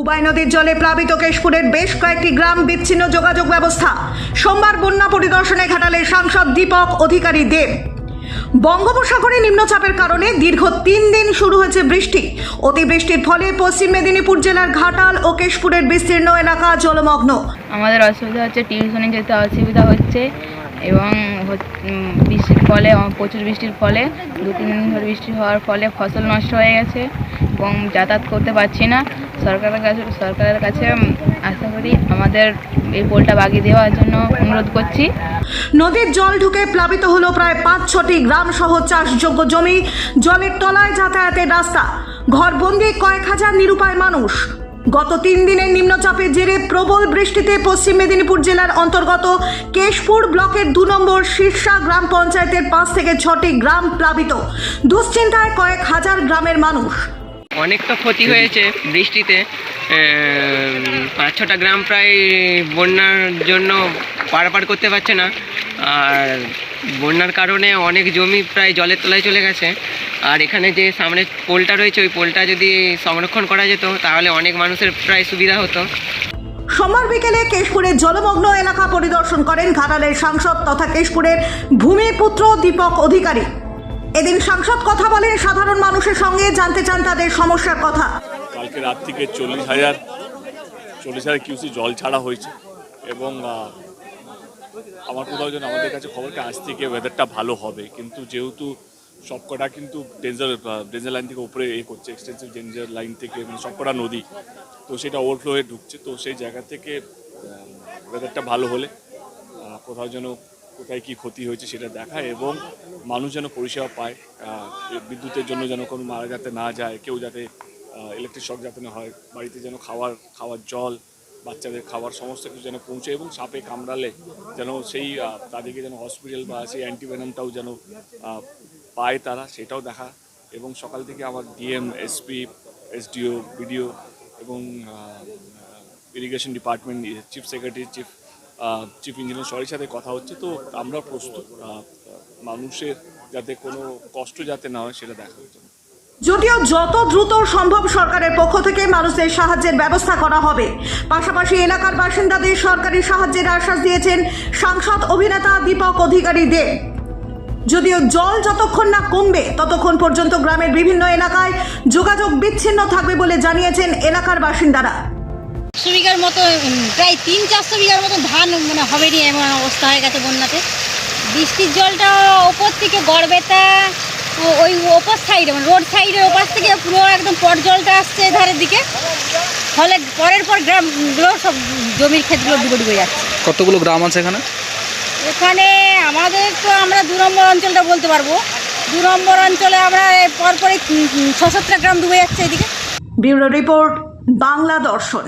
উবাই নদীর জলে প্লাবিত কেশপুরের বেশ কয়েকটি গ্রাম বিচ্ছিন্ন যোগাযোগ ব্যবস্থা। সোমবার বন্যা পরিদর্শনে ঘাটালে সাংসদ দীপক অধিকারী দেব। বঙ্গোপসাগরে নিম্নচাপের কারণে দীর্ঘ তিন দিন শুরু হয়েছে বৃষ্টি। অতিবৃষ্টির ফলে পশ্চিম মেদিনীপুর জেলার ঘাটাল ও কেশপুরের বিস্তীর্ণ এলাকা জলমগ্ন। আমাদের অসুবিধা হচ্ছে, টিউশনে যেতে অসুবিধা হচ্ছে এবং বৃষ্টির ফলে, প্রচুর বৃষ্টির ফলে দু তিন দিন ধরে বৃষ্টি হওয়ার ফলে ফসল নষ্ট হয়ে গেছে। এবং যাতায়াত করতে পারছি না। সরকারের কাছে সরকারের কাছে আশা করি আমাদের এই পোলটা বাগিয়ে দেওয়ার জন্য অনুরোধ করছি। নদীর জল ঢুকে প্লাবিত হলো প্রায় পাঁচ ছটি গ্রাম সহ চাষযোগ্য জমি। জলের তলায় যাতায়াতের রাস্তা। ঘরবন্দি কয়েক হাজার নিরুপায় মানুষ। গত তিন দিনের নিম্নচাপের জেরে প্রবল বৃষ্টিতে পশ্চিম মেদিনীপুর জেলার অন্তর্গত কেশপুর ব্লকের দু নম্বর শীর্ষা গ্রাম পঞ্চায়েতের পাঁচ থেকে ছটি গ্রাম প্লাবিত। দুশ্চিন্তায় কয়েক হাজার গ্রামের মানুষ। অনেক তো ক্ষতি হয়েছে বৃষ্টিতে। পাঁচ ছটা গ্রাম প্রায় বন্যার জন্য পারাপার করতে পারছে না। আর বন্যার কারণে অনেক জমি প্রায় জলের তলায় চলে গেছে। আর এখানে যে সামনে পোলটা রয়েছে ওই পোলটা যদি সংরক্ষণ করা যেত তাহলে অনেক মানুষের প্রায় সুবিধা হতো। সোমবার বিকেলে কেশপুরের জলমগ্ন এলাকা পরিদর্শন করেন ঘাটালের সাংসদ তথা কেশপুরের ভূমিপুত্র দীপক অধিকারী। এদিন সাংসদ কথা বলেন সাধারণ মানুষের সঙ্গে, জানতে চান তাদের সমস্যার কথা। কালকে রাত থেকে চল্লিশ হাজার চল্লিশ হাজার কিউসি জল ছাড়া হয়েছে এবং আমার কোথাও যেন আমাদের কাছে খবরটা আজ থেকে ওয়েদারটা ভালো হবে। কিন্তু যেহেতু সবকটা কিন্তু ডেঞ্জার ডেঞ্জার লাইন থেকে উপরে এ করছে এক্সটেন্সিভ ডেঞ্জার লাইন থেকে মানে সবকটা নদী, তো সেটা ওভারফ্লো হয়ে ঢুকছে। তো সেই জায়গা থেকে ওয়েদারটা ভালো হলে কোথাও যেন কোথায় কি ক্ষতি হয়েছে সেটা দেখা এবং মানুষ যেন পরিষেবা পায় বিদ্যুতের জন্য যেন কোনো মারা যাতে না যায়, কেউ যাতে ইলেকট্রিক শক যাতে না হয়, বাড়িতে যেন খাওয়ার খাওয়ার জল, বাচ্চাদের খাবার সমস্ত কিছু যেন পৌঁছে এবং সাপে কামড়ালে যেন সেই তাদেরকে যেন হসপিটাল বা সেই অ্যান্টিভেনামটাও যেন পায় তারা, সেটাও দেখা এবং সকাল থেকে আমার ডিএম এসপি এসডিও বিডিও এবং irrigation department chief secretary chief chief engineer সবার সাথে কথা হচ্ছে, তো আমরা প্রস্তুত। মানুষের যাতে কোনো কষ্ট যাতে না হয়, সেটা দেখার জন্য। যদিও যত দ্রুত সম্ভব সরকারের পক্ষ থেকে মানুষের সাহায্যের ব্যবস্থা করা হবে, পাশাপাশি এলাকার বাসিন্দাদের সরকারি সাহায্যের আশ্বাস দিয়েছেন সাংসদ অভিনেতা দীপক অধিকারী দেব যদিও জল যতক্ষণ না কমবে, ততক্ষণ পর্যন্ত গ্রামের বিভিন্ন এলাকায় যোগাযোগ বিচ্ছিন্ন থাকবে বলে জানিয়েছেন এলাকার বাসিন্দারা। চারশো বিঘার মতো প্রায় তিন চারশো বিঘার মতো ধান মানে হবে নি এমন অবস্থা হয়ে গেছে বন্যাতে। বৃষ্টির জলটা ওপর থেকে গড়বেতা ওই ওপর সাইডে মানে রোড সাইডের ওপাশ থেকে পুরো একদম পট জলটা আসছে এধারের দিকে। ফলে পরের পর গ্রামগুলো সব জমির ক্ষেতগুলো ডুবে ডুবে যাচ্ছে। কতগুলো গ্রাম আছে এখানে? এখানে আমাদের তো আমরা দু নম্বর অঞ্চলটা বলতে পারব। দু নম্বর অঞ্চলে আমরা পরপরই ছ গ্রাম ডুবে যাচ্ছে এদিকে। ব্যুরো রিপোর্ট বাংলা দর্শন।